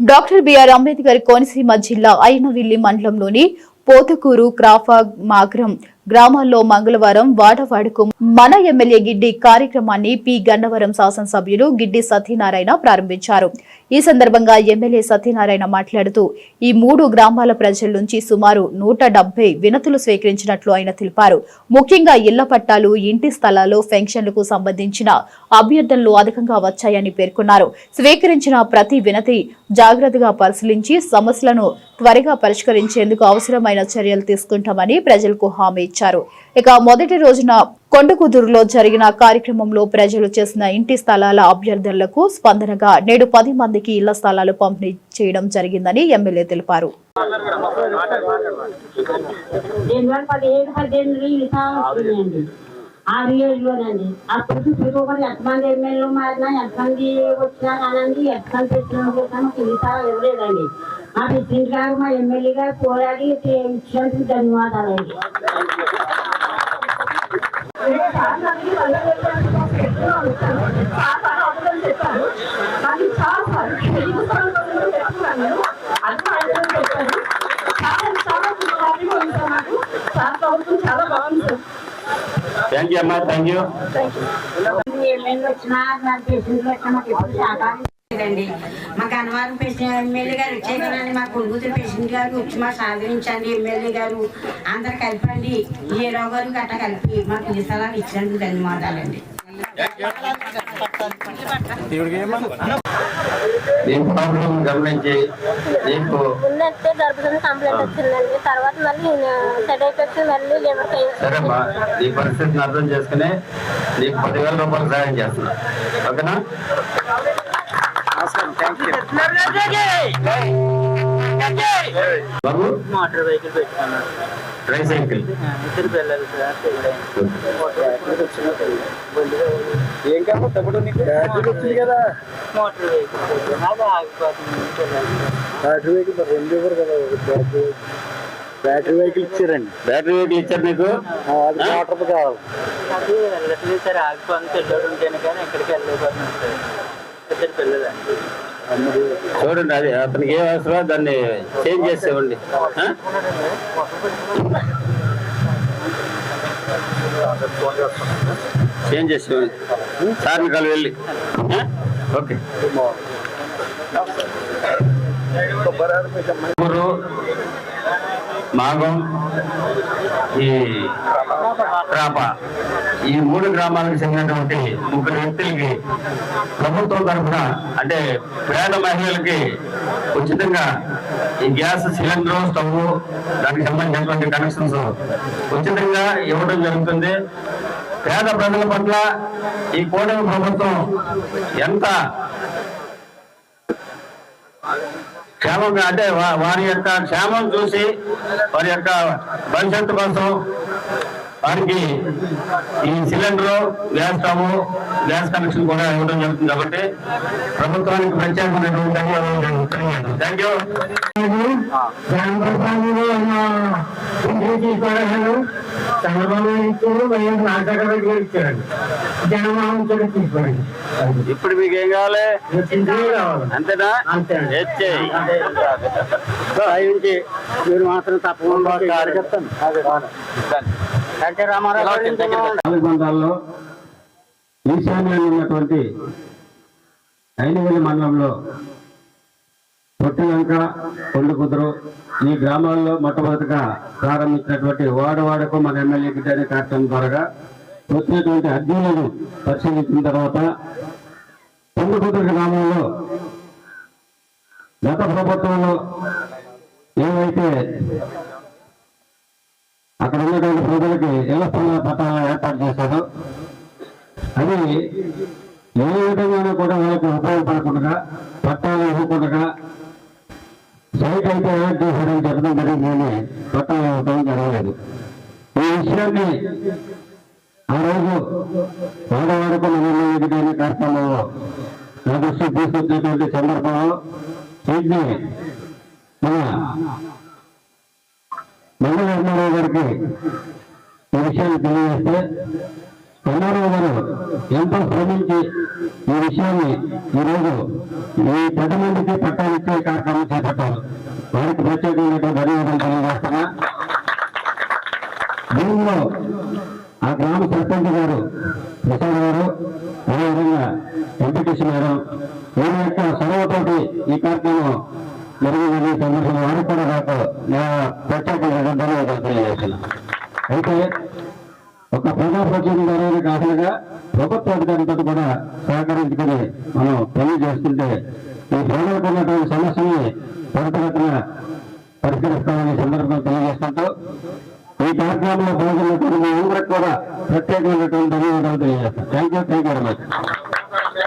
Doctor BR Ambedkar Konaseema జిల్లా అయినవిల్లి మండలంలోని పోతుకూరు క్రాఫా మాగ్రం గ్రామాల్లో మంగళవారం వాడవాడకు మన ఎమ్మెల్యే గిడ్డి కార్యక్రమాన్ని పి గన్నవరం శాసనసభ్యులు గిడ్డి సత్యనారాయణ ప్రారంభించారు. ఈ సందర్భంగా ఎమ్మెల్యే సత్యనారాయణ మాట్లాడుతూ ఈ మూడు గ్రామాల ప్రజల నుంచి సుమారు నూట వినతులు స్వీకరించినట్లు ఆయన తెలిపారు. ముఖ్యంగా ఇళ్ళ పట్టాలు ఇంటి స్థలాలు పెన్షన్లకు సంబంధించిన అభ్యర్థనలు అధికంగా వచ్చాయని పేర్కొన్నారు. స్వీకరించిన ప్రతి వినతి జాగ్రత్తగా పరిశీలించి సమస్యలను త్వరగా పరిష్కరించేందుకు అవసరమైన చర్యలు తీసుకుంటామని ప్రజలకు హామీ ఇచ్చారు. ఇక మొదటి రోజున కొండకుదురులో జరిగిన కార్యక్రమంలో ప్రజలు చేసిన ఇంటి స్థలాల అభ్యర్థులకు స్పందనగా నేడు పది మందికి ఇళ్ళ స్థలాలు పంపిణీ చేయడం జరిగిందని ఎమ్మెల్యే తెలిపారు ఆరు ఏళ్ళలోనండి అప్పుడు చూసుకోకుండా ఎంతమంది ఎమ్మెల్యేలు మారినా ఎంతమంది వచ్చినా కానండి ఎంతమంది పెట్టినా కూడా మాకు ఇవ్వలేదండి మా ప్రెసిడెంట్ గారు మా ఎమ్మెల్యే గారు పోరాడి ఇచ్చినందుకు ధన్యవాదాలండి థ్యాంక్ యూ అమ్మా థ్యాంక్ యూ లేదండి. మాకు అన్నవరం ప్రెసిడెంట్ ఎమ్మెల్యే గారు వచ్చే కదండి మా కొడుకుతురు ప్రెసిడెంట్ గారు వచ్చి మా సాధించండి ఎమ్మెల్యే గారు. అందరు కలిపండి. హీరావు గారు గట్ట కలిపి మాకు ఈ స్థలాలు ఇచ్చినందుకు ధన్యవాదాలండి. గమనించి నీకు ఉన్నట్టే గర్భసంచి కంప్లైంట్ వచ్చిందండి. తర్వాత మళ్ళీ సెట్ అయిపోయి మళ్ళీ లివర్ సరేమ్మా నీ పరిస్థితిని అర్థం చేసుకుని నీకు పదివేల రూపాయలు సహాయం చేస్తున్నా. ఓకేనా? మోటార్ వెహికల్ పెట్టుకున్నాడు సైకిల్ ఇద్దరు పిల్లలు ఏం కావాలి తప్పుడు నీకు బ్యాటరీ వచ్చింది కదా మోటార్ వెహికల్ పెట్టుకున్నాడు అది ఆగిపోతుంది పిల్లలు బ్యాటరీ వెహికల్ రెండు ఇవ్వరు కదా బ్యాటరీ బ్యాటరీ వెహికల్ ఇచ్చారండి బ్యాటరీ వెహికల్ ఇచ్చారు నీకు? ఆ, అది మోటార్ కావాలి. అది వెళ్ళట్లేదు సార్ ఆగిపోతుంది పిల్లడు ఉంటేనే కానీ ఎక్కడికి వెళ్ళలేకపోతున్నాం సార్. ఇద్దరు పిల్లలండి చూడండి అది అతనికి ఏ అవసరమో దాన్ని చేంజ్ చేసి చేంజ్ చేసి సార్ని కలు వెళ్ళి. ఓకే. ఊరు మాగం ఈ రాప. ఈ మూడు గ్రామాలకు చెందినటువంటి ముగ్గురు వ్యక్తులకి ప్రభుత్వం తరఫున అంటే పేద మహిళలకి ఉచితంగా ఈ గ్యాస్ సిలిండర్ స్టవ్ దానికి సంబంధించినటువంటి కనెక్షన్స్ ఉచితంగా ఇవ్వడం జరుగుతుంది. పేద ప్రజల పట్ల ఈ కూటమి ప్రభుత్వం ఎంత క్షేమంగా అంటే వారి యొక్క క్షేమం చూసి వారి యొక్క భవిష్యత్తు కోసం వారికి ఈ cylinder gas stove gas connection కూడా ఇవ్వడం జరుగుతుంది కాబట్టి ప్రభుత్వానికి ప్రత్యేకమైనటువంటి ధన్యవాదాలు థ్యాంక్ యూ. చంద్రబాబు ఇచ్చారు వైఎస్ రాజశేఖర రెడ్డి గారు ఇచ్చారండి జగన్మోహన్ రెడ్డి తీసుకోండి. ఇప్పుడు మీకు ఏం కావాలి? అంతేనా? అవి నుంచి మీరు మాత్రం తప్పకుండా కార్యకర్తను అంటే రామారావు పాలకొండల్లో ఈశాన్యంలో ఉన్నటువంటి మండలంలో పొట్టిలంక కొండకుదురు ఈ గ్రామాల్లో మొట్టమొదటిగా ప్రారంభించినటువంటి వాడవాడకు మన ఎమ్మెల్యే గిడ్డ అనే కార్యక్రమం ద్వారా వచ్చినటువంటి అర్జీలను పరిశీలించిన తర్వాత కొండకుదురు గ్రామంలో గత ప్రభుత్వంలో ఏవైతే అక్కడ ఉన్నటువంటి ప్రజలకి ఇళ్ళ స్థలాల పట్టాలను ఏర్పాటు చేశారు అది ఏ విధంగానూ కూడా వాళ్ళకి ఉపయోగపడకుండా పట్టాలు ఇవ్వకుండా సైట్ అయితే ఏర్పాటు చేశారని చెప్పడం జరిగింది కానీ పట్టాలు ఇవ్వడం జరగలేదు. ఈ విషయాన్ని ఆ రోజు వాడవాడకు నమ్మకం కార్యక్రమంలో నా దృష్టికి తీసుకొచ్చినటువంటి సందర్భంలో వీటిని మన మండల ధర్మారావు గారికి ఈ విషయాన్ని తెలియజేస్తే రామారావు గారు ఎంతో శ్రమించి ఈ విషయాన్ని ఈరోజు ఈ పది మందికి పట్టాలిచ్చే కార్యక్రమం చేపట్టారు వారికి ప్రత్యేకంగా ధన్యవాదాలు తెలియజేస్తున్నా దీనిలో ఆ గ్రామ సర్పంచ్ గారు ప్రసాద్ గారు అదేవిధంగా ఎంపీటీసీ గారు వీరి యొక్క చొరవతోటి ఈ కార్యక్రమం జరిగిందని సందర్భంగా వారికి కూడా నాకు నేను ప్రత్యేకంగా ధన్యవాదాలు తెలియజేస్తున్నా అయితే ఒక ప్రజాప్రతినిధి కాకుండా ప్రభుత్వ అధికారులతో కూడా సహకరించుకొని మనం పని చేస్తుంటే ఈ ప్రజలకు ఉన్నటువంటి సమస్యని త్వరితగతిన తెలియజేస్తుంటూ ఈ కార్యక్రమంలో పాల్గొన్నటువంటి మీ అందరికి కూడా ప్రత్యేకమైనటువంటి ధన్యవాదాలు తెలియజేస్తాను. Thank you thank you very much